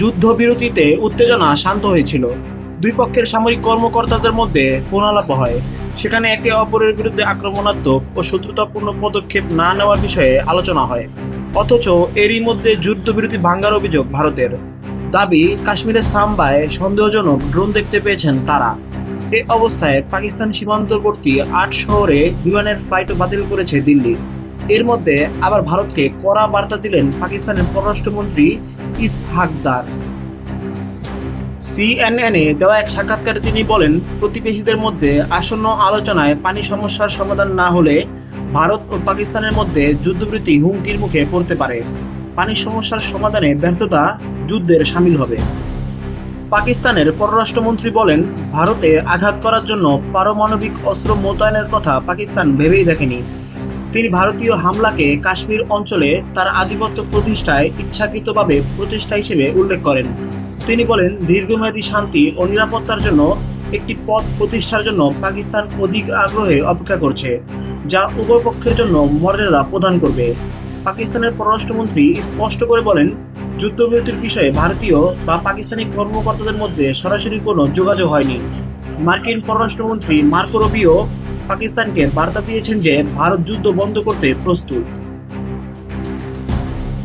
যুদ্ধবিরতিতে উত্তেজনা শান্ত হয়েছিল। দুই পক্ষের সামরিক কর্মকর্তাদের মধ্যে ফোন আলাপ হয়। সেখানে একে অপরের বিরুদ্ধে আক্রমণাত্মক ও শত্রুতাপূর্ণ পদক্ষেপ না নেওয়ার বিষয়ে আলোচনা হয়। অথচ এরই মধ্যে যুদ্ধবিরতি ভাঙ্গার অভিযোগ ভারতের। দাবি, কাশ্মীরের সাম্বায় সন্দেহজনক ড্রোন দেখতে পেয়েছেন তারা। এ অবস্থায় পাকিস্তান সীমান্তবর্তী আট শহরে বিমানের ফ্লাইটও বাতিল করেছে দিল্লি। এর মধ্যে আবার ভারতকে কড়া বার্তা দিলেন পাকিস্তানের পররাষ্ট্রমন্ত্রী ইসহাকদার। সিএনএনে দেওয়া এক সাক্ষাৎকারে তিনি বলেন, প্রতিবেশীদের মধ্যে আসন্ন আলোচনায় পানি সমস্যার সমাধান না হলে ভারত ও পাকিস্তানের মধ্যে যুদ্ধবৃত্তি হুমকির মুখে পড়তে পারে। পানি সমস্যার সমাধানে ব্যর্থতা যুদ্ধের সামিল হবে। পাকিস্তানের পররাষ্ট্রমন্ত্রী বলেন, ভারতে আঘাত করার জন্য পারমাণবিক অস্ত্র মোতায়েনের কথা পাকিস্তান ভেবেই দেখেনি। তিনি ভারতীয় হামলাকে কাশ্মীর অঞ্চলে তার আধিপত্য প্রতিষ্ঠায় ইচ্ছাকৃতভাবে প্রচেষ্টা হিসেবে উল্লেখ করেন। তিনি বলেন, দীর্ঘমেয়াদী শান্তি ও নিরাপত্তার জন্য একটি পথ প্রতিষ্ঠার জন্য পাকিস্তান অধিক আগ্রহে অপেক্ষা করছে, যা উভয় পক্ষের জন্য মর্যাদা প্রদান করবে। পাকিস্তানের পররাষ্ট্রমন্ত্রী স্পষ্ট করে বলেন, যুদ্ধবিরতির বিষয়ে ভারতীয় বা পাকিস্তানি কর্মকর্তাদের মধ্যে সরাসরি কোনো যোগাযোগ হয়নি। মার্কিন পররাষ্ট্রমন্ত্রী মার্কো রবিও পাকিস্তানকে বার্তা দিয়েছেন যে ভারত যুদ্ধ বন্ধ করতে প্রস্তুত।